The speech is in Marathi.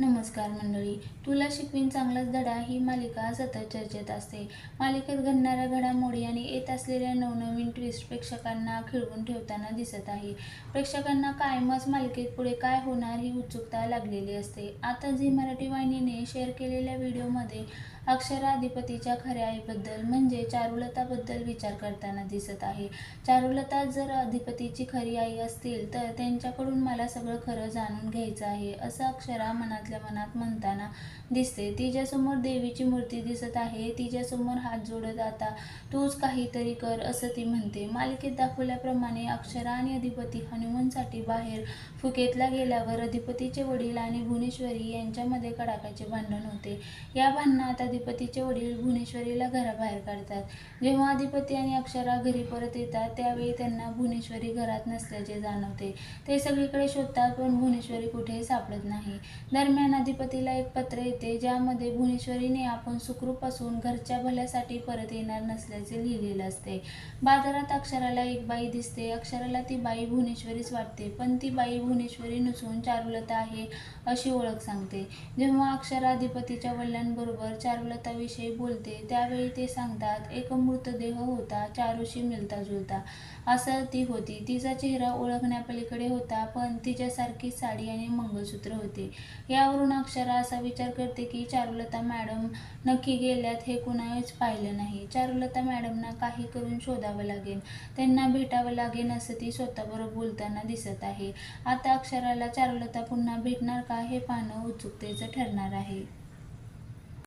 नमस्कार मंडळी तुला शिकवीन चांगलाच धडा ही मालिका सतत चर्चेत असते. मालिकेत घडणाऱ्या घडामोडी आणि येत असलेल्या नवनवीन ट्विस्ट प्रेक्षकांना खिळवून ठेवताना दिसत आहे. प्रेक्षकांना कायमच मालिकेत पुढे काय होणार ही उत्सुकता लागलेली असते. आता झी मराठी वाहिनीने शेअर केलेल्या व्हिडिओमध्ये अक्षराधिपतीच्या खऱ्या आईबद्दल म्हणजे चारुलताबद्दल विचार करताना दिसत आहे. चारुलता जर अधिपतीची खरी आई असतील तर त्यांच्याकडून मला सगळं खरं जाणून घ्यायचं आहे असं अक्षरा मनात मनातल्या मनात म्हणताना दिसते. तिच्यासमोर देवीची मूर्ती दिसत आहे. तिच्यासमोर हात जोडत आता तूच काहीतरी कर असं ती म्हणते. मालिकेत दाखवल्याप्रमाणे अक्षरा आणि अधिपती हनुमानसाठी बाहेर फुकेतला गेल्यावर अधिपतीचे वडील आणि भुवनेश्वरी यांच्यामध्ये कडाकाचे भांडण होते. या भांडणात अधिपतीचे वडील भुवनेश्वरीला घराबाहेर काढतात. जेव्हा अधिपती आणि अक्षरा घरी परत येतात त्यावेळी त्यांना भुवनेश्वरी घरात नसल्याचे जाणवते. ते सगळीकडे शोधतात पण भुवनेश्वरी कुठेही सापडत नाही. दरम्यान ज्ञानाधिपतीला एक पत्र येते ज्यामध्ये भुवनेश्वरीने आपण सुखरूपासून घरच्या भल्यासाठी परत येणार नसल्याचे लिहिलेलं असते. बाजारात अक्षराला एक बाई दिसते अक्षराला ती बाई भुवनेश्वरीच वाटते पण ती बाई भुवनेश्वरी नसून चारुलता आहे अशी ओळख सांगते. जेव्हा अक्षराधिपतीच्या वडिलांबरोबर चारुलताविषयी बोलते त्यावेळी ते सांगतात एक मृतदेह होता चारूशी मिळता जुळता असं ती होती. तिचा चेहरा ओळखण्यापलीकडे होता पण तिच्यासारखी साडी आणि मंगळसूत्र होते. यावरून अक्षरा असा विचार करते की चारुलता मॅडम नक्की गेल्यात हे कुणाच पाहिलं नाही. चारुलता मॅडमना काही करून शोधावं लागेल. त्यांना भेटावं लागेल असं ती स्वतःबरोबर बोलताना दिसत आहे. आता अक्षराला चारुलता पुन्हा भेटणार का हे पाहणं उत्सुकतेचं ठरणार आहे.